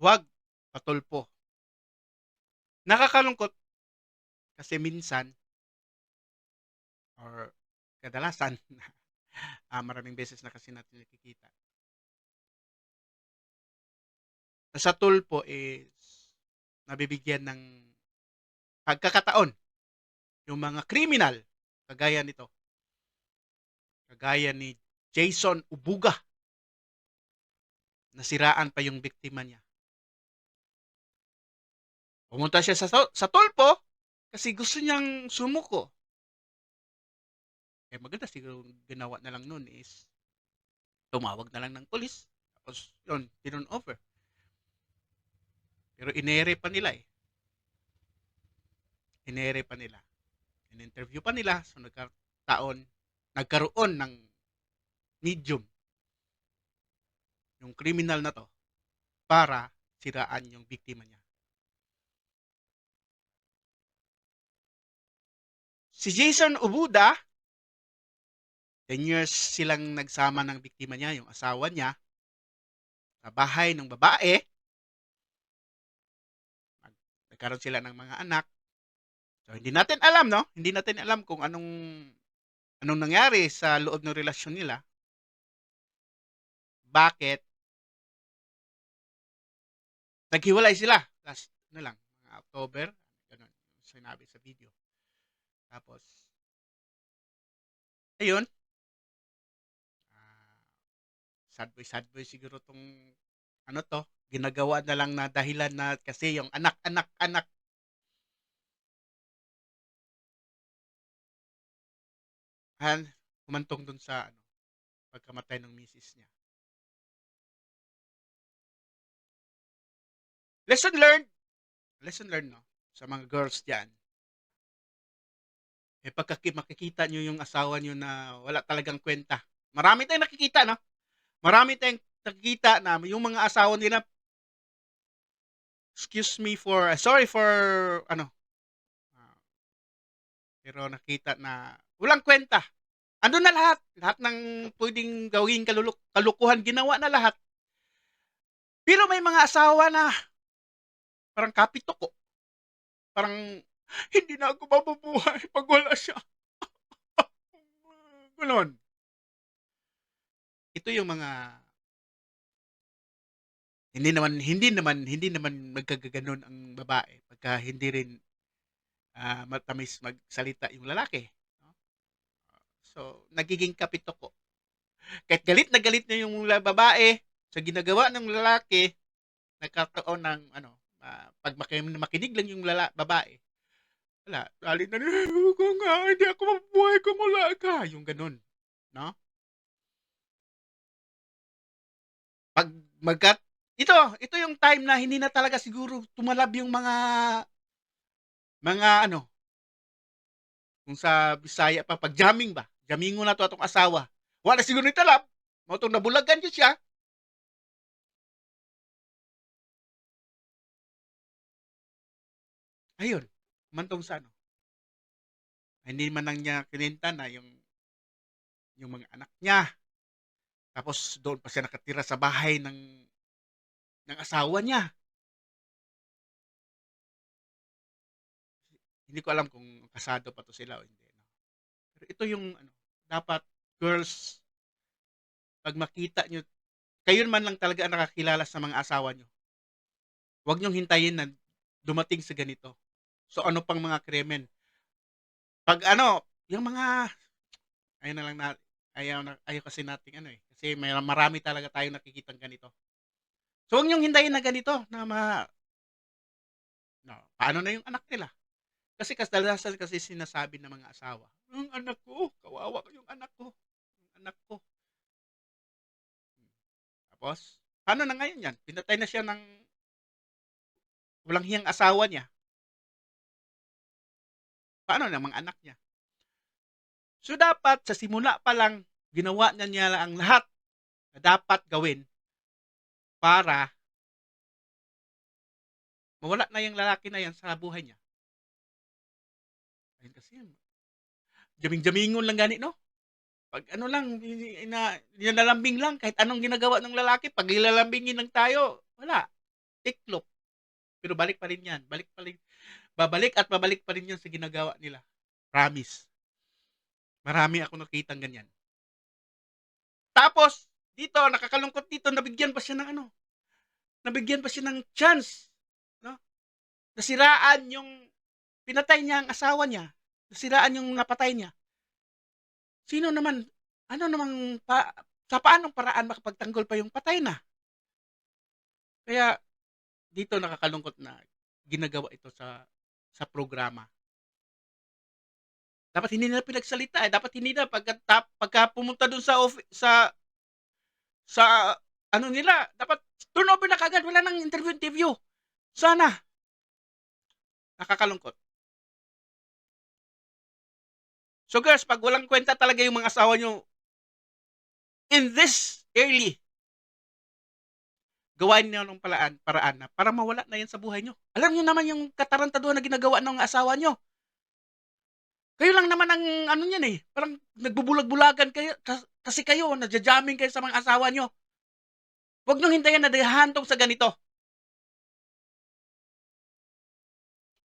Huwag patulpo. Nakakalungkot kasi minsan or kadalasan, ah, maraming beses na kasi natin nakikita. Sa tulpo is nabibigyan ng pagkakataon yung mga kriminal kagaya nito. Kagaya ni Jason Ubuga. Nasiraan pa yung biktima niya. Pumunta siya sa, sa tulpo kasi gusto niyang sumuko. Eh maganda siguro ginawa na lang noon is tumawag na lang ng polis. Tapos yun, tinon over. Pero inere pa nila eh. Inere pa nila. In-interview pa nila. So nagkataon, nagkaroon ng medium yung criminal na to para siraan yung biktima niya. Si Jason Ubuda, 10 years silang nagsama ng biktima niya, yung asawa niya, sa bahay ng babae. Nagkaroon sila ng mga anak. So, hindi natin alam, no? Hindi natin alam kung anong anong nangyari sa loob ng relasyon nila. Bakit? Naghiwalay sila. Last, ano lang, October. Ganun, sinabi sa video. Tapos, ayun. Uh, sad boy, sad boy siguro tong ano to, ginagawa na lang na dahilan na kasi yung anak, anak, anak. Han, humantong dun sa ano, pagkamatay ng misis niya. Lesson learned. Lesson learned, no? Sa mga girls diyan eh pagka makikita nyo yung asawa nyo na wala talagang kwenta. Marami tayong nakikita, no? Marami tayong nakikita na yung mga asawa nila excuse me for uh, sorry for ano uh, pero nakita na walang kwenta. Ano na lahat? Lahat ng pwedeng gawing kaluluk kalukuhan ginawa na lahat. Pero may mga asawa na parang kapito ko. Parang hindi na ako mabubuhay pag wala siya. Ganon. Ito yung mga hindi naman hindi naman hindi naman magkagaganon ang babae pagka hindi rin uh, matamis magsalita yung lalaki. No? So, nagiging kapito ko. Kahit galit na galit na yung babae sa ginagawa ng lalaki, nagkataon ng ano, uh, pag makinig lang yung lala, babae, wala, lali na ko nga, hindi ako mabuhay kung wala ka. Yung ganun. No? Pag magkat, ito, ito yung time na hindi na talaga siguro tumalab yung mga, mga ano, kung sa Bisaya pa, pag jamming ba? Jamingo na to atong asawa. Wala siguro ni talab. Mo itong nabulagan yun siya. Ayun mantong sa ano, hindi man lang niya kininta na yung yung mga anak niya. Tapos doon pa siya nakatira sa bahay ng ng asawa niya. Hindi ko alam kung kasado pa to sila o hindi. No? Pero ito yung ano, dapat girls pag makita nyo, kayo man lang talaga ang nakakilala sa mga asawa nyo. Huwag nyong hintayin na dumating sa ganito. So ano pang mga krimen? Pag ano, yung mga ayun na lang na ayaw na ayaw kasi nating ano eh. Kasi may marami talaga tayong nakikitang ganito. So huwag niyong hintayin na ganito na ma no, paano na yung anak nila? Kasi kadalasan kasi sinasabi ng mga asawa, yung anak ko, kawawa yung anak ko. Yung anak ko. Tapos, paano na ngayon yan? Pinatay na siya ng walang hiyang asawa niya. Paano ng mga anak niya? So dapat sa simula pa lang ginawa niya niya ang lahat na dapat gawin para mawala na yung lalaki na yan sa buhay niya. Ayun kasi. Jaming-jamingon lang gani, no? Pag ano lang, ina, nilalambing lang, kahit anong ginagawa ng lalaki, pag ilalambingin lang tayo, wala. tiklop. Pero balik pa rin 'yan, balik pa rin babalik at babalik pa rin 'yan sa ginagawa nila. Promise. Marami akong nakitang ganyan. Tapos, dito nakakalungkot dito nabigyan pa siya ng ano, nabigyan pa siya ng chance, 'no? Nasiraan yung pinatay niya ang asawa niya, nasiraan yung napatay niya. Sino naman ano namang pa sa paanong paraan makapagtanggol pa yung patay na? Kaya dito nakakalungkot na ginagawa ito sa sa programa. Dapat hindi nila pinagsalita, eh, dapat hindi na pagka pagka pumunta dun sa offi sa sa ano nila, dapat turnover na kaagad, wala ng interview-interview. Sana. Nakakalungkot. So girls, 'pag walang kuwenta talaga yung mga asawa niyo in this early gawain niyo ng palaan paraan na para mawala na 'yan sa buhay niyo. Alam niyo naman yung katarantaduhan na ginagawa ng asawa niyo. Kayo lang naman ang ano niyan, eh, parang nagbubulag-bulagan kayo kas kasi kayo nadja-jamming kayo sa mga asawa niyo. 'Wag niyong hintayin na hahantong sa ganito.